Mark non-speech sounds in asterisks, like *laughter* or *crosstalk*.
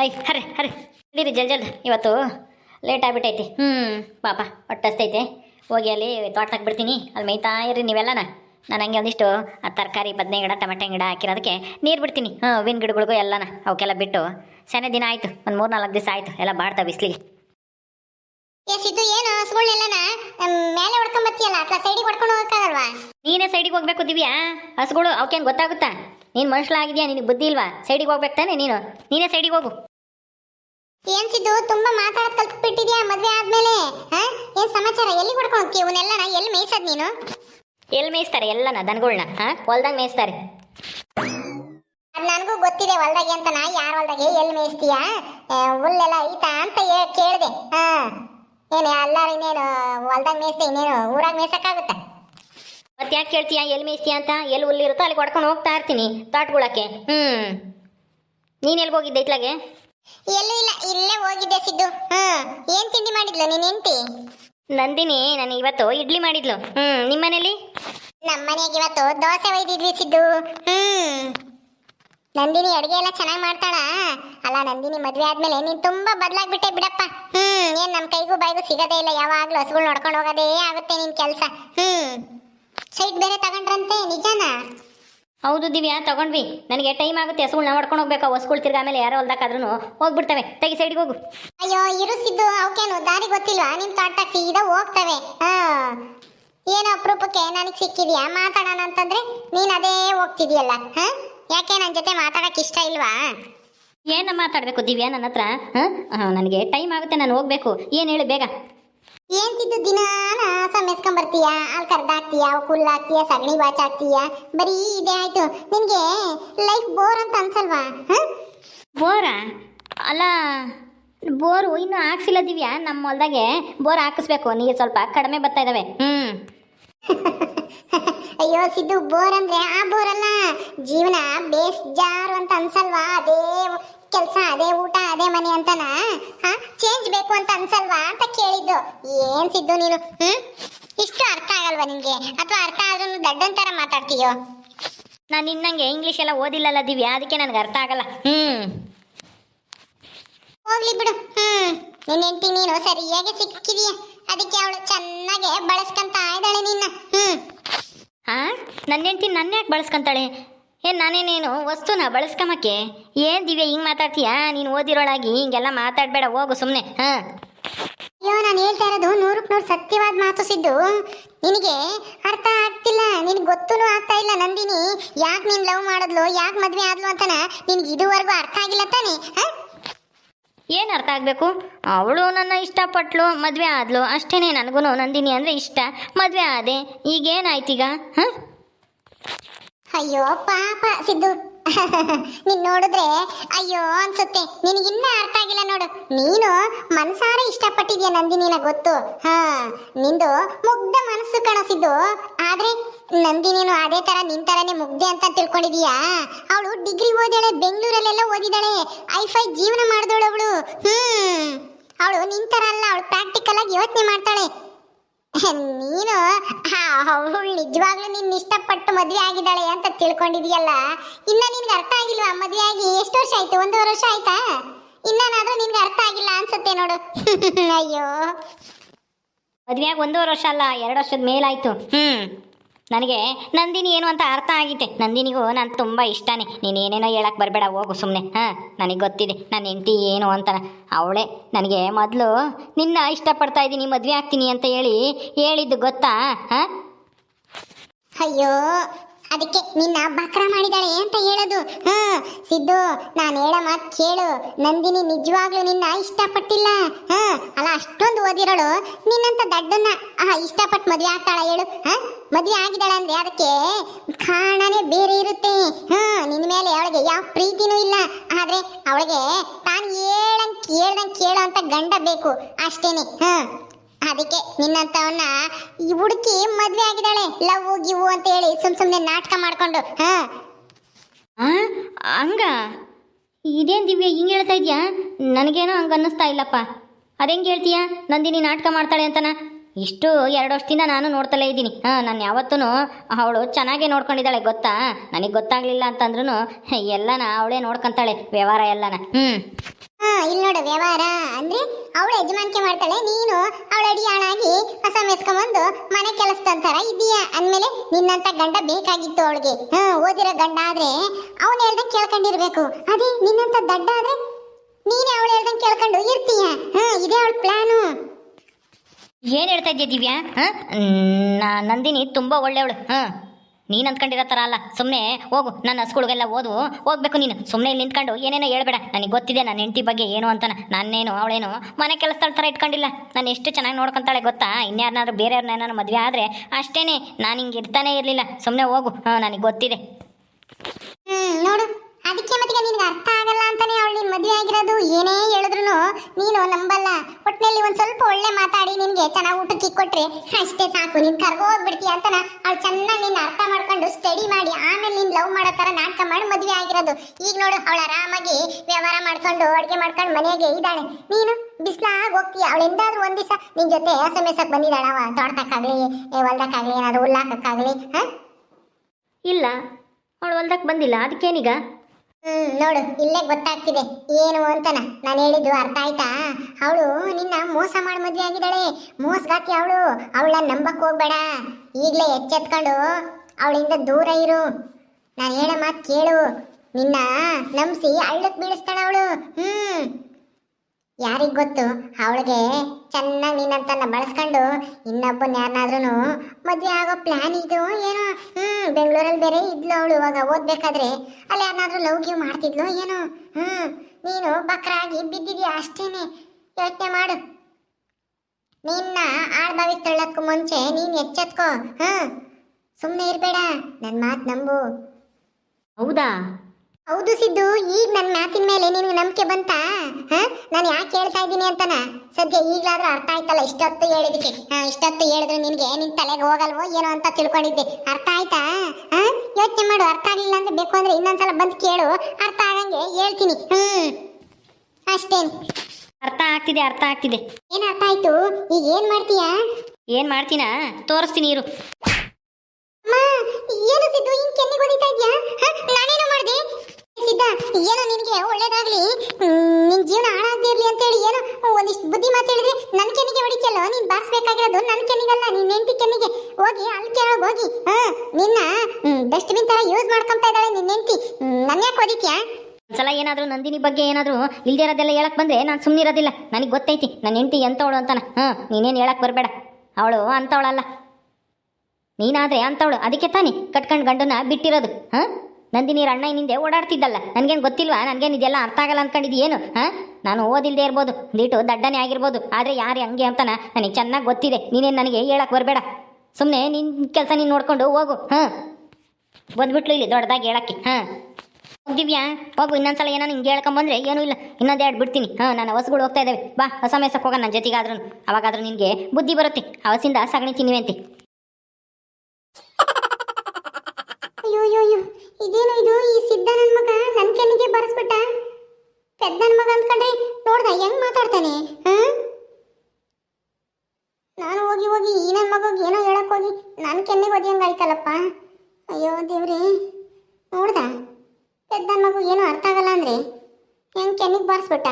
High ಹರೆ ಹರೆ ನಡೀರಿ ಜಲ್ ಜಲ್ದ ಇವತ್ತು late ಆಗ್ಬಿಟ್ಟೈತಿ. ಹ್ಞೂ ಪಾಪ ಹೊಟ್ಟಸ್ತೈತೆ. ಹೋಗಿ ಅಲ್ಲಿ ತೋಟಕ್ಕೆ ಬಿಡ್ತೀನಿ. ಅಲ್ಲಿ ಮೇಯ್ತಾ ಇರಿ ನೀವೆಲ್ಲನ? ನಾನು ಹಂಗೆ ಒಂದಿಷ್ಟು ಆ ತರಕಾರಿ ಬದನೆ ಗಿಡ ಟಮಟೆ ಗಿಡ ಹಾಕಿರೋದಕ್ಕೆ ನೀರು ಬಿಡ್ತೀನಿ. ಹಾಂ ಹೂವಿನ ಗಿಡಗಳಿಗೂ ಎಲ್ಲನ ಅವಕ್ಕೆಲ್ಲ ಬಿಟ್ಟು. ಸಣ್ಣ ದಿನ ಆಯಿತು. ಒಂದು ಮೂರು ನಾಲ್ಕು ದಿವಸ ಆಯಿತು. ಎಲ್ಲ ಬಾಡ್ತಾವೆ ಬಿಸಿಲಿಗೆ. ಸಿದ್ದು ಏನು? ಹಸುಗಳನ್ನೆಲ್ಲನ ಮೇಲೆ ಹೊಡ್ಕೊಂಡ್ ಬತ್ತಿಯಲ್ಲ? ಅಥವಾ ಸೈಡಿಗೆ ಹೊಡ್ಕೊಂಡು ಹೋಗಕ್ಕಾಗಲ್ವಾ? ನೀನೇ ಸೈಡಿಗೆ ಹೋಗ್ಬೇಕು ದಿವ್ಯಾ? ಹಸುಗಳು ಅವಕ್ಕೇನು ಗೊತ್ತಾಗುತ್ತಾ? ನೀನು ಮನುಷ್ಯಲಾಗಿದ್ಯಾ ನಿನಗೆ ಬುದ್ಧಿ ಇಲ್ವಾ? ಸೈಡಿಗೆ ಹೋಗ್ಬೇಕು ತಾನೆ ನೀನು? ನೀನೇ ಸೈಡಿಗೆ ಹೋಗು. ಏನ್ ಸಿದ್ದು? ತುಂಬಾ ಮಾತಾಡೋದ್ ಕಲ್ತ್ಬಿಟ್ಟಿದ್ಯಾ ಮದ್ವೆ ಆದ್ಮೇಲೆ? ಹಾ? ಏನ್ ಸಮಾಚಾರ? ಎಲ್ಲಿ ಹೊಡ್ಕೊಂಡು ಹೋಗ್ತೀವಿ ಇವನ್ನೆಲ್ಲನ ಎಲ್ಲಿ ಮೇಯ್ಸದ್ ನೀನು? ಎಲ್ಲಿ ಮೇಯಿಸ್ತಾರೆ? ಎಲ್ಲನ? ದನಗಳ್ನ? ಹಾ? ಹೊಲ್ದಾಗ ಮೇಯಿಸ್ತಾರೆ. ಅದ್ ನನಗೂ ಗೊತ್ತಿದೆ ಹೊಲ್ದಾಗೆ ಅಂತ ನಾ ಯಾರ ಹೊಲ್ದಾಗೆ? ಎಲ್ಲಿ ಮೇಯಿಸ್ತೀಯಾ? ಆ, ಹುಲ್ಲೆಲ್ಲ ಐತಾ ಅಂತ ಹೇ- ಕೇಳ್ದೆ. ಹಾ. ಏನು ಎಲ್ಲಾರು ಇನ್ನೇನು ಹೊಲ್ದಾಗ ಮೇಯಿಸ್ದೆ ಇನ್ನೇನು ಊರಾಗ ಮೇಯ್ಸಕ್ಕಾಗುತ್ತಾ? ಮತ್ತೆ ಯಾಕೆ ಕೇಳ್ತೀಯಾ? ಎಲ್ಲಿ ಮೇಯಿಸ್ತೀಯ ಅಂತ? ಎಲ್ಲಿ ಹುಲ್ಲಿರುತ್ತೋ ಅಲ್ಲಿ ಹೊಡ್ಕೊಂಡು ಹೋಗ್ತಾ ಇರ್ತೀನಿ ತೋಟಗುಳಕ್ಕೆ. ಹ್ಞೂ ನೀನು ಎಲ್ಲಿಗೆ ಹೋಗಿದ್ದೆ ಇತ್ಲಾಗೆ ಎಲ್ಲೂ ಇಲ್ಲ ಇಲ್ಲೇ ಹೋಗಿದ್ದೆ ಸಿದ್ದು. ಹ್ಮ್. ಏನ್ ತಿಂಡಿ ಮಾಡಿದ್ಲು ನೀನ್ ಹೆಂಡ್ತಿ? ನಂದಿನಿ ನಾನು ಇವತ್ತು ಇಡ್ಲಿ ಮಾಡಿದ್ಲು. ಹ್ಮ್ ನಿಮ್ಮನೇಲಿ? ನಮ್ಮ ಮನೆಗೆ ಇವತ್ತು ದೋಸೆ ಒಯ್ದಿದ್ವಿ ಸಿದ್ದು. ಹ್ಮ್. ನಂದಿನಿ ಅಡುಗೆ ಎಲ್ಲ ಚೆನ್ನಾಗಿ ಮಾಡ್ತಾಳ. ಅಲ್ಲ ನಂದಿನಿ ಮದ್ವೆ ಆದ್ಮೇಲೆ ನೀನ್ ತುಂಬಾ ಬದಲಾಗ್ಬಿಟ್ಟೆ ಬಿಡಪ್ಪ. ಹ್ಮ್ ಏನ್ ನಮ್ ಕೈಗೂ ಬಾಯಿಗೂ ಸಿಗದೇ ಇಲ್ಲ. ಯಾವಾಗ್ಲೂ ಹಸುಗಳು ನೋಡ್ಕೊಂಡು ಹೋಗೋದೇ ಆಗುತ್ತೆ ನಿನ್ ಕೆಲಸ. ಹ್ಮ್. ಸೈಟ್ ಬೇರೆ ತಗೊಂಡ್ರಂತೆ ನಿಜಾನ? ಹೌದು ದಿವ್ಯಾ ತಗೊಂಡ್ವಿ. ನನಗೆ ಟೈಮ್ ಆಗುತ್ತೆ ಹಸುಗಳನ್ನ ಹೊಡ್ಕೊಂಡು ಹೋಗ್ಬೇಕು. ಹೊಸ್ಗಳು ತಿರ್ಗ ಆಮೇಲೆ ಯಾರೋ ಹೊಲ್ದಾಕಾದ್ರೂ ಹೋಗ್ಬಿಡ್ತವೆ. ತೆಗಿ ಸೈಡ್ಗೆ ಹೋಗು. ಅಯ್ಯೋ ಇರುಸಿದ್ದು ಅವಕ್ಕೇನು ದಾರಿ ಗೊತ್ತಿಲ್ವಾ? ನಿಮ್ ತೋಟ ಸೀದಾ ಹೋಗ್ತವೆ. ಹಾ. ಏನೋ ಅಪರೂಪಕ್ಕೆ ನನಗೆ ಸಿಕ್ಕಿದ್ಯಾ? ಮಾತಾಡೋಣ ಅಂತಂದ್ರೆ ನೀನ್ ಅದೇ ಹೋಗ್ತಿದ್ಯಲ್ಲ ಹಾ? ಯಾಕೆ ನನ್ನ ಜೊತೆ ಮಾತಾಡಕ್ ಇಷ್ಟ ಇಲ್ವಾ? ಏನ ಮಾತಾಡಬೇಕು ದಿವ್ಯಾ ನನ್ನ ಹತ್ರ ಹಾಂ? ನನಗೆ ಟೈಮ್ ಆಗುತ್ತೆ ನಾನು ಹೋಗ್ಬೇಕು. ಏನು ಹೇಳಿ ಬೇಗ. ಏನ್ ಸಿದ್ದು ದಿನ ಸಮೇಸ್ಕೊಂಡ್ ಬರ್ತೀಯ? ಅಲ್ಲಿ ಕರ್ದಾಕ್ತೀಯ ಕುಲ್ ಹಾಕ್ತೀಯ ಸಗಣಿ ಬಾಚ್ ಹಾಕ್ತೀಯ? ಬರೀ ಇದೇ ಆಯ್ತು. ನಿನ್ಗೆ ಲೈಫ್ ಬೋರ್ ಅಂತ ಅನ್ಸಲ್ವಾ? ಬೋರಾ ಅಲ್ಲ ಬೋರು ಇನ್ನೂ ಹಾಕ್ಸಿಲ್ಲ ದಿವ್ಯಾ? ನಮ್ಮ ಹೊಲ್ದಾಗೆ ಬೋರ್ ಹಾಕಿಸ್ಬೇಕು. ನೀರು ಸ್ವಲ್ಪ ಕಡಿಮೆ ಬರ್ತಾ ಇದಾವೆ. ಹ್ಮ್. *laughs* ಅಯ್ಯೋ ಸಿದ್ದು ಬೋರ್ ಅಂದ್ರೆ ಆ ಬೋರ್ ಅಲ್ಲ. ಜೀವನ ಬೇಸ್ ಜಾರು ಅಂತ ಅನ್ಸಲ್ವಾ? ಅದೇ ಕೆಲಸ, ಅದೇ ಊಟ, ಅದೇ ಮನೆ ಅಂತನಾ? ಹಾ? ಚೇಂಜ್ ಬೇಕು ಅಂತ ಅನ್ಸಲ್ವಾ ಅಂತ ಕೇಳಿದ್ದು. ಏನ್ ಸಿದ್ದು ನೀನು? ಹ್ಮ್? ಇಷ್ಟು ಅರ್ಥ ಆಗಲ್ವಾ ನಿನ್ಗೆ? ಅಥವಾ ಅರ್ಥ ಆದ್ರೂ ದಡ್ಡನ್ ತರ ಮಾತಾಡ್ತೀಯೋ? ನಾನು ನಿನ್ನಂಗೆ ಇಂಗ್ಲೀಷ್ ಎಲ್ಲ ಓದಿಲ್ಲಲ್ಲ ದಿವ್ಯಾ, ಅದಕ್ಕೆ ನನಗೆ ಅರ್ಥ ಆಗಲ್ಲ. ಹ್ಞೂ ಹೋಗ್ಲಿ ಬಿಡು. ಹ್ಮ್. ನಿನ್ನ ಹೆಂಡತಿ ನೀನು ಸರಿಯಾಗಿ ಸಿಕ್ಕಿದೀಯ? ಅದಕ್ಕೆ ಅವಳು ಚೆನ್ನಾಗೆ ಬಳಸ್ಕೊಂತ ಇದ್ದಾಳೆ ನಿನ್ನ. ಹ್ಮ್. ಹಾಂ ನನ್ನ ಹೆಂಡ್ತಿ ನನ್ನ ಯಾಕೆ ಬಳಸ್ಕೊಂತಾಳೆ? ಏನು ನಾನೇನೇನು? ವಸ್ತುನ ಬಳಸ್ಕೊಂಬಕ್ಕೆ ಏನ್ ದಿವ್ಯ ಹಿಂಗೆ ಮಾತಾಡ್ತೀಯಾ? ನೀನು ಓದಿರೋಳಾಗಿ ಹಿಂಗೆಲ್ಲ ಮಾತಾಡಬೇಡ ಹೋಗು ಸುಮ್ಮನೆ ಹಾಂ. ಅಯ್ಯೋ ನಾನು ಹೇಳ್ತಾ ಇರೋದು ನೂರಕ್ಕೆ ನೂರು ಸತ್ಯವಾದ ಮಾತು ಸಿದ್ದು. ನಿನಗೆ ಅರ್ಥ ಆಗ್ತಿಲ್ಲ ನಿನಗೆ ಗೊತ್ತೂ ಆಗ್ತಾ ಇಲ್ಲ ನಂದಿನಿ. ಯಾಕೆ ನೀನು ಲವ್ ಮಾಡಿದ್ಲು ಯಾಕೆ ಮದುವೆ ಆದ್ಲು ಅಂತನ ನಿನಗೆ ಇದುವರೆಗೂ ಅರ್ಥ ಆಗಿಲ್ಲ ತಾನೆ ಹಾಂ? ಏನು ಅರ್ಥ ಆಗಬೇಕು? ಅವಳು ನನ್ನ ಇಷ್ಟಪಟ್ಲು ಮದುವೆ ಆದ್ಲು. ಅಷ್ಟೇ ನನಗೂ ನಂದಿನಿ ಅಂದರೆ ಇಷ್ಟ. ಮದುವೆ ಆದೆ ಈಗೇನಾಯ್ತೀಗ ಹಾಂ? ಅಯ್ಯೋ, ಪಾಪ, ಸಿದ್ದು. *laughs* ನೀನ್ ನೋಡಿದ್ರೆ ಅಯ್ಯೋ ಅನ್ಸುತ್ತೆ. ನಿನಗಿನ್ನ ಅರ್ಥ ಆಗಿಲ್ಲ ನೋಡು. ನೀನು ಮನಸಾರೆ ಇಷ್ಟಪಟ್ಟಿದ್ಯಾ ನಂದಿನಿನ ಗೊತ್ತು? ಹಾ, ನಿಂದು ಮುಗ್ಧ ಮನಸ್ಸು ಕಾಣಿಸಿದ್ದು ಆದ್ರೆ ನಂದಿನೀನು ಅದೇ ತರ ನಿನ್ ತರನೇ ಮುಗ್ಧೆ ಅಂತ ತಿಳ್ಕೊಂಡಿದೀಯಾ? ಅವಳು ಡಿಗ್ರಿ ಓದಿದಾಳೆ ಬೆಂಗಳೂರಲ್ಲೆಲ್ಲ ಓದಿದಾಳೆ. ಐಫೈ ಜೀವನ ಮಾಡಿದವಳು ಅವಳು ಹ್ಮ್. ಅವಳು ನಿನ್ ತರ ಅಲ್ಲ, ಅವಳು ಪ್ರಾಕ್ಟಿಕಲ್ ಆಗಿ ಯೋಚನೆ ಮಾಡ್ತಾಳೆ. ನೀನು? ಅವಳು ನಿಜವಾಗ್ಲೂ ನಿನ್ನ ಇಷ್ಟಪಟ್ಟು ಮದ್ವೆ ಆಗಿದ್ದಾಳೆ ಅಂತ ತಿಳ್ಕೊಂಡಿದ್ಯಲ್ಲ ಇನ್ನ ನಿನ್ಗೆ ಅರ್ಥ ಆಗಿಲ್ವಾ ಮದ್ವೆ ಆಗಿ? ಎಷ್ಟು ವರ್ಷ ಆಯ್ತು? ಒಂದೂವರೆ ವರ್ಷ ಆಯ್ತಾ? ಇನ್ನನಾದರೂ ನಿನ್ಗೆ ಅರ್ಥ ಆಗಿಲ್ಲ ಅನ್ಸುತ್ತೆ ನೋಡು. *laughs* ಅಯ್ಯೋ. ಮದುವೆಯಾಗ ಒಂದೂವರೆ ವರ್ಷ ಅಲ್ಲ ಎರಡು ವರ್ಷದ ಮೇಲಾಯಿತು. ಹ್ಞೂ ನನಗೆ ನಂದಿನಿ ಏನು ಅಂತ ಅರ್ಥ ಆಗಿದೆ ನಂದಿನಿಗೂ ನಾನು ತುಂಬ ಇಷ್ಟನೇ. ನೀನೇನೇನೋ ಹೇಳಕ್ಕೆ ಬರಬೇಡ, ಹೋಗು ಸುಮ್ಮನೆ ಹಾಂ, ನನಗೆ ಗೊತ್ತಿದೆ. ನನ್ನ ಹೆಂಡತಿ ಏನು ಅಂತ ಅವಳೇ ನನಗೆ ಮೊದಲು, ನಿನ್ನ ಇಷ್ಟಪಡ್ತಾ ಇದ್ದೀನಿ ಮದುವೆ ಆಗ್ತೀನಿ ಅಂತ ಹೇಳಿ ಹೇಳಿದ್ದು ಗೊತ್ತಾ? ಹಾಂ? ಅಯ್ಯೋ ಅದಕ್ಕೆ ನಿನ್ನ ಬಕ್ರ ಮಾಡಿದಾಳೆ ಅಂತ ಹೇಳೋದು. ಹಾ, ಸಿದ್ದು, ನಾನು ಹೇಳ ಮಾತು ಕೇಳು. ನಂದಿನಿ ನಿಜವಾಗ್ಲೂ ನಿನ್ನ ಇಷ್ಟಪಟ್ಟಿಲ್ಲ. ಹಾ, ಅಲ್ಲ, ಅಷ್ಟೊಂದು ಓದಿರೋಳು. ನಿನ್ನಂತ ದಡ್ಡನ್ನ ಆ ಇಷ್ಟಪಟ್ಟು ಮದುವೆ ಆಗ್ತಾಳ ಹೇಳು. ಹಾ, ಮದುವೆ ಆಗಿದ್ದಾಳೆ ಅಂದ್ರೆ ಅದಕ್ಕೆ ಕಾರಣನೇ ಬೇರೆ ಇರುತ್ತೆ. ಹಾ ನಿನ್ನ ಮೇಲೆ ಅವಳಿಗೆ ಯಾವ ಪ್ರೀತಿನೂ ಇಲ್ಲ. ಆದ್ರೆ ಅವಳಿಗೆ ತಾನು ಹೇಳಂಗ್ ಕೇಳ್ದಂಗ್ ಕೇಳೋ ಅಂತ ಗಂಡ ಬೇಕು. ಅಷ್ಟೇನೆ. ಹಾ. ಅದಕ್ಕೆ ನಿನ್ನಂತವನ್ನ ಈ ಹುಡುಕಿ ಮದ್ವೆ ಆಗಿದ್ದಾಳೆ. ಲವ್ ಗಿವು ಅಂತ ಹೇಳಿ ಸುಮ್ ಸುಮ್ನೆ ನಾಟಕ ಮಾಡ್ಕೊಂಡು, ಹಾ? ಹಂಗ? ಇದೇನ್ ದಿವ್ಯ, ಹಿಂಗೆ ಹೇಳ್ತಾ ಇದ್ಯಾ? ನನಗೇನೋ ಹಂಗ ಅನ್ನಿಸ್ತಾ ಇಲ್ಲಪ್ಪ. ಅದೆಂಗೆ ಹೇಳ್ತೀಯ? ನಂದಿನಿ ನಾಟಕ ಮಾಡ್ತಾಳೆ ಅಂತನ? ಇಷ್ಟು ಎರಡು ವರ್ಷದಿಂದ ನಾನು ನೋಡ್ತಲೇ ಇದ್ದೀನಿ. ಹಾಂ, ನಾನು ಯಾವತ್ತೂ ಅವಳು ಚೆನ್ನಾಗೇ ನೋಡ್ಕೊಂಡಿದ್ದಾಳೆ, ಗೊತ್ತಾ? ನನಗೆ ಗೊತ್ತಾಗಲಿಲ್ಲ ಅಂತಂದ್ರೂ ಎಲ್ಲನ ಅವಳೇ ನೋಡ್ಕೊಂತಾಳೆ, ವ್ಯವಹಾರ ಎಲ್ಲನ. ಹ್ಞೂ ಇಲ್ಲಿ ನೋಡು ವ್ಯವಹಾರ. ಅಂದ್ರೆ ಅವಳು ಯಜಮಾನಿಕೆ ಮಾಡ್ತಾಳೆ, ನೀನು ಅವಳ ಅಡಿಯಾಳಾಗಿ ಹೊಸ ಮೆಸ್ಕೊಂಬಂದು ಮನೆ ಕೆಲಸದಂತರ ಇದೀಯ ಅಂದ್ಮೇಲೆ ನಿನ್ನಂತ ಗಂಡ ಬೇಕಾಗಿತ್ತು ಅವಳಿಗೆ. ಹಾ, ಓದಿರೋ ಗಂಡ ಆದ್ರೆ ಅವನು ಹೇಳ್ದಂಗೆ ಕೇಳ್ಕೊಂಡಿರ್ಬೇಕು. ಅದೇ ನಿನ್ನಂತ ದಡ್ಡ ಆದ್ರೆ ನೀನೇ ಅವಳು ಹೇಳ್ದಂಗೆ ಕೇಳ್ಕೊಂಡು ಇರ್ತೀಯ. ಹಾ, ಇದೇ ಅವಳ ಪ್ಲಾನು. ಏನು ಹೇಳ್ತಾ ಇದ್ದೀಯ ದಿವ್ಯಾ? ಹಾ? ನಂದಿನಿ ತುಂಬಾ ಒಳ್ಳೆಯವಳು. ಹಾಂ. ನೀನು ಅಂದ್ಕೊಂಡಿರೋ ಥರ ಅಲ್ಲ. ಸುಮ್ಮನೆ ಹೋಗು, ನನ್ನ ಹಸ್ಗಳಿಗೆಲ್ಲ ಓದು, ಹೋಗ್ಬೇಕು ನೀನು. ಸುಮ್ಮನೆ ಇಲ್ಲಿ ನಿಂತ್ಕೊಂಡು ಏನೇನೋ ಹೇಳ್ಬೇಡ. ನನಗೆ ಗೊತ್ತಿದೆ ನನ್ನ ಹೆಂಡತಿ ಬಗ್ಗೆ ಏನು ಅಂತಾನೆ. ನಾನೇನು ಅವಳೇನು, ಮನೆ ಕೆಲಸದ ಥರ ಇಟ್ಕೊಂಡಿಲ್ಲ. ನಾನು ಎಷ್ಟು ಚೆನ್ನಾಗಿ ನೋಡ್ಕೊಂತಾಳೆ ಗೊತ್ತಾ? ಇನ್ಯಾರನ್ನಾದ್ರೂ ಬೇರೆಯವ್ರನ್ನೇನಾದ್ರು ಮದುವೆ ಆದರೆ ಅಷ್ಟೇ ನಾನು ಹಿಂಗೆ ಇರ್ತಾನೆ ಇರಲಿಲ್ಲ. ಸುಮ್ಮನೆ ಹೋಗು. ನನಗೆ ಗೊತ್ತಿದೆ. ನೋಡು. ಅದಕ್ಕೆ ಮತ್ತೆ ನಿನಗೆ ಅರ್ಥ ಆಗಲ್ಲ ಅಂತಾನೆ ಅವಳು ನಿನ್ ಮದುವೆ ಆಗಿರೋದು, ಏನೇ ಹೇಳಿದ್ರು ನೀನು ನಂಬಲ್ಲ. ಒಟ್ಟಿನಲ್ಲಿ ಒಂದು ಸ್ವಲ್ಪ ಒಳ್ಳೆ ಮಾತಾಡಿ, ನಿನಗೆ ಚೆನ್ನಾಗಿ ಊಟಕ್ಕೆ ಕೊಟ್ರೆ ಅಷ್ಟೇ ಸಾಕು. ನೀನ್ ಕರ್ಗೋಗ್ಬಿಡ್ತೀಯ ಅಂತಾನ ಅವಳು ಚೆನ್ನಾಗಿ ನಿನ್ನ ಅರ್ಥ ಮಾಡ್ಕೊಂಡು ಸ್ಟಡಿ ಮಾಡಿ, ಆಮೇಲೆ ನೀನು ಲವ್ ಮಾಡೋ ತರ ನಾಟಕ ಮಾಡಿ ಮದುವೆ ಆಗಿರೋದು. ಈಗ ನೋಡು, ಅವಳು ಆರಾಮಾಗಿ ವ್ಯವಹಾರ ಮಾಡ್ಕೊಂಡು, ಅಡುಗೆ ಮಾಡ್ಕೊಂಡು ಮನೆಗೆ ಇದ್ದಾಳೆ. ನೀನು ಬಿಸ್ಲಾಗ್ ಹೋಗ್ತೀಯ? ಅವಳು ಎಂದಾದ್ರೂ ಒಂದ್ ದಿವಸ ನಿನ್ ಜೊತೆ ಎಸ್ ಎಂ ಎಸ್ ಬಂದಿದ್ದಾಳ. ಅವ ತೋಟಕ್ಕಾಗ್ಲಿ ಹೊಲ್ದಕ್ಕಾಗ್ಲಿ ಏನಾದ್ರು ಹುಲ್ಲಾಕಕ್ಕಾಗ್ಲಿ ಹಾಂ? ಇಲ್ಲ, ಅವಳು ಹೊಲ್ದಕ್ಕೆ ಬಂದಿಲ್ಲ. ಅದಕ್ಕೇನೀಗ? ಹ್ಮ್, ನೋಡು, ಇಲ್ಲೇ ಗೊತ್ತಾಗ್ತಿದೆ. ಏನು ಅಂತನ? ನಾನು ಹೇಳಿದ್ದು ಅರ್ಥ ಆಯ್ತಾ? ಅವಳು ನಿನ್ನ ಮೋಸ ಮಾಡಿ ಮದ್ವೆ ಆಗಿದ್ದಾಳೆ. ಮೋಸಗಾತಿ ಅವಳು. ಅವಳನ್ನ ನಂಬಕ್ ಹೋಗ್ಬೇಡ. ಈಗಲೇ ಎಚ್ಚೆತ್ಕೊಂಡು ಅವಳಿಂದ ದೂರ ಇರು. ನಾನು ಹೇಳೋ ಮಾತು ಕೇಳು. ನಿನ್ನ ನಂಬಿಸಿ ಹಳ್ಳಕ್ಕೆ ಬೀಳಿಸ್ತಾಳೆ ಅವಳು. ಹ್ಮ್. ಯಾರಿಗ್ ಗೊತ್ತು? ಅವಳಿಗೆ ಚೆನ್ನಾಗಿ ನಿನ್ನಂತನ್ನ ಬಳಸ್ಕೊಂಡು ಇನ್ನೊಬ್ಬನ ಯಾರನ್ನಾದ್ರೂ ಮದುವೆ ಆಗೋ ಪ್ಲಾನ್ ಇದು ಏನೋ? ಹ್ಞೂ ಬೆಂಗಳೂರಲ್ಲಿ ಬೇರೆ ಇದ್ಲು ಅವಳು, ಇವಾಗ ಓದಬೇಕಾದ್ರೆ ಅಲ್ಲಿ ಯಾರನ್ನಾದ್ರೂ ಲವ್ ಗಿವ್ ಮಾಡ್ತಿದ್ಲು ಏನೋ? ಹ್ಞೂ ನೀನು ಬಕ್ರಾಗಿ ಬಿದ್ದಿದ್ಯಾ ಅಷ್ಟೇನೆ? ಯೋಚನೆ ಮಾಡು. ನಿನ್ನ ಆಳ್ಬಾವಿ ತಳ್ಳಕ್ಕೂ ಮುಂಚೆ ನೀನು ಎಚ್ಚೆತ್ಕೋ. ಹ್ಞೂ ಸುಮ್ಮನೆ ಇರಬೇಡ. ನನ್ನ ಮಾತು ನಂಬು. ಹೌದಾ? ಹೌದು ಸಿದ್ದು ಈಗ ನನ್ನ ಮಾತಿನ ಮೇಲೆ ನಿನಗೆ ನಂಬಿಕೆ ಬಂತಾ? ಹಾ? ನಾನು ಯಾಕೆ ಹೇಳ್ತಾ ಇದ್ದೀನಿ ಅಂತನ? ಸದ್ಯ ಈಗಲಾದ್ರೂ ಅರ್ಥ ಆಯ್ತಲ್ಲ ಇಷ್ಟೊತ್ತು ಹೇಳಿದಕ್ಕೆ ಹಾ ಇಷ್ಟೊತ್ತು ಹೇಳಿದ್ರು ನಿನಗೆ ನಿನ್ ತಲೆಗೆ ಹೋಗಲ್ವೋ ಏನೋ ಅಂತ ತಿಳ್ಕೊಂಡಿದ್ದೆ. ಅರ್ಥ ಆಯ್ತಾ? ಹಾ? ಯೋಚನೆ ಮಾಡು ಅರ್ಥ ಆಗಲಿಲ್ಲ ಅಂದ್ರೆ ಬೇಕು ಅಂದ್ರೆ ಇನ್ನೊಂದ್ಸಲ ಬಂದು ಕೇಳು. ಅರ್ಥ ಆಗಂಗೆ ಹೇಳ್ತೀನಿ. ಹ್ಮ್. ಅಷ್ಟೇನು. ಅರ್ಥ ಆಗ್ತಿದೆ ಅರ್ಥ ಆಗ್ತಿದೆ. ಏನ್ ಅರ್ಥ ಆಯ್ತು? ಈಗ ಏನ್ ಮಾಡ್ತೀಯಾ? ಏನು ಮಾಡ್ತೀನಾ? ತೋರಿಸ್ತೀನಿ ಇರು. ಅಮ್ಮ ಏನು ಸಿದ್ದು ಹಿಂಗ್ ಕೆನ್ನಿಗೆ ಹೊಡಿತಾ ಇದ್ಯಾ ಹ? ನಾನೇನು ಮಾಡ್ದೆ ಸಿದ್ದ ಏನೋ ನಿನಗೆ ಒಳ್ಳೇದಾಗ್ಲಿ. ನಿನ್ನ ನಿನ್ ಜೀವನ ಹಾಳಾಗದೇ ಇರ್ಲಿ ಅಂತ ಹೇಳಿ ಏನೋ ಒಂದಿಷ್ಟು ಬುದ್ಧಿ ಮಾತು ಹೇಳಿದ್ರೆ ನನ್ನ ಕೆನ್ನಿಗೆ ನೀನು ನೀನ್ ಬಾರಿಸ್ಬೇಕಾಗಿರೋದು ನನ್ನ ಕೆನ್ನಿಗಲ್ಲ, ನಿನ್ ಹೆಂಡತಿ ಕೆನ್ನಿಗೆ. ಹೋಗಿ ಅಲ್ಲಿ ಕೇಳೋಗಿ ಹೋಗಿ. ಹಾ, ನಿನ್ನ ಡಸ್ಟ್ಬಿನ್ ತರ ಯೂಸ್ ಮಾಡ್ಕೊಂತ ಇದ್ದಾಳೆ ನಿನ್ ಹೆಂಡತಿ. ನನ್ನ ಯಾಕೆ ಹೊಡಿತ್ಯಾ ಒಂದ್ಸಲ ಏನಾದರೂ ನಂದಿನಿ ಬಗ್ಗೆ ಏನಾದರೂ ಇಲ್ದೇ ಇರೋದೆಲ್ಲ ಹೇಳಕ್ ಬಂದ್ರೆ ನಾನು ಸುಮ್ಮನೆ ಇರೋದಿಲ್ಲ ನನಗೆ ಗೊತ್ತೈತಿ ನನ್ನ ಹೆಂಡತಿ ಎಂತವಳು ಅಂತಾನೆ. ಹಾಂ ನೀನೇನು ಹೇಳಕ್ ಬರಬೇಡ. ಅವಳು ಅಂತವಳಲ್ಲ ನೀನಾದ್ರೆ ಅಂತವಳು ಅದಕ್ಕೆ ತಾನೇ ಕಟ್ಕೊಂಡು ಗಂಡನ ಬಿಟ್ಟಿರೋದು. ಹಾಂ? ನಂದಿನಿ ಅಣ್ಣ ಇನ್ನಿಂದೆ ಓಡಾಡ್ತಿದ್ದಲ್ಲ. ನನಗೇನು ಗೊತ್ತಿಲ್ವಾ? ನನಗೇನು ಇದೆಲ್ಲ ಅರ್ಥ ಆಗಲ್ಲ ಅಂದ್ಕೊಂಡಿದ್ದು ಏನು? ಹಾಂ? ನಾನು ಓದಿಲ್ದೇ ಇರ್ಬೋದು. ಲೀಟು ದಡ್ಡನೇ ಆಗಿರ್ಬೋದು. ಆದರೆ ಯಾರು ಹಂಗೆ ಅಂತಾನ? ನನಗೆ ಚೆನ್ನಾಗಿ ಗೊತ್ತಿದೆ. ನೀನೇನು ನನಗೆ ಹೇಳಕ್ಕೆ ಬರಬೇಡ. ಸುಮ್ಮನೆ ನಿನ್ನ ಕೆಲಸ ನೀನು ನೋಡಿಕೊಂಡು ಹೋಗು. ಹಾಂ? ಬಂದ್ಬಿಟ್ಲು ಇಲ್ಲಿ ದೊಡ್ಡದಾಗಿ ಹೇಳಕ್ಕೆ. ಹಾಂ? ದಿವ್ಯಾ ಹೋಗು, ಇನ್ನೊಂದ್ಸಲ ಏನೋ ನಿಂಗೆ ಹೇಳ್ಕೊಂಬಂದ್ರೆ ಏನೂ ಇಲ್ಲ. ಇನ್ನೊಂದು ಎರಡು ಬಿಡ್ತೀನಿ ಹಾಂ, ನಾನು ಹೊಸಗಳು ಹೋಗ್ತಾ ಇದ್ದಾವೆ. ಬಾ, ಹೊಸ ಮೇಸಕ್ಕೆ ಹೋಗೋಣ ನನ್ನ ಜೊತೆಗಾದ್ರೂ ಅವಾಗಾದ್ರೂ ನಿನಗೆ ಬುದ್ಧಿ ಬರುತ್ತೆ. ಹವಸಿಂದ ಸಗಣಿ ತಿನ್ನುವಂತೆ ಅಯ್ಯೋ ಅಯ್ಯೋ ಅಯ್ಯೋ ಇದೇನು ಇದು? ಈ ಸಿದ್ಧ ಮಗ ನನ್ನ ಕೆನ್ನಿಗೆ ಬರ್ಸ್ಬಿಟ್ಟ? ಪೆದ್ದ ಮಗ ಅಂದ್ಕೊಂಡ್ರೆ ನೋಡ್ದ, ಹೆಂಗ್ ಮಾತಾಡ್ತಾನೆ ನಾನು ಹೋಗಿ ಹೋಗಿ ಈ ನನ್ನ ಮಗ ಏನೋ ಹೇಳಕ್ ಹೋಗಿ ನನ್ನ ಕೆನ್ನಿಗೆ ಒದಿಯಂಗ್ ಆಯ್ತಲ್ಲಪ್ಪ? ಅಯ್ಯೋ ದೇವ್ರಿ, ನೋಡ್ದ? ಪೆದ್ದ ನನ್ನ ಮಗು ಏನೋ ಅರ್ಥ ಆಗಲ್ಲ ಅಂದ್ರೆ ಹೆಂಗ್ ಕೆನ್ನಿಗೆ ಬಾರಿಸ್ಬಿಟ್ಟ?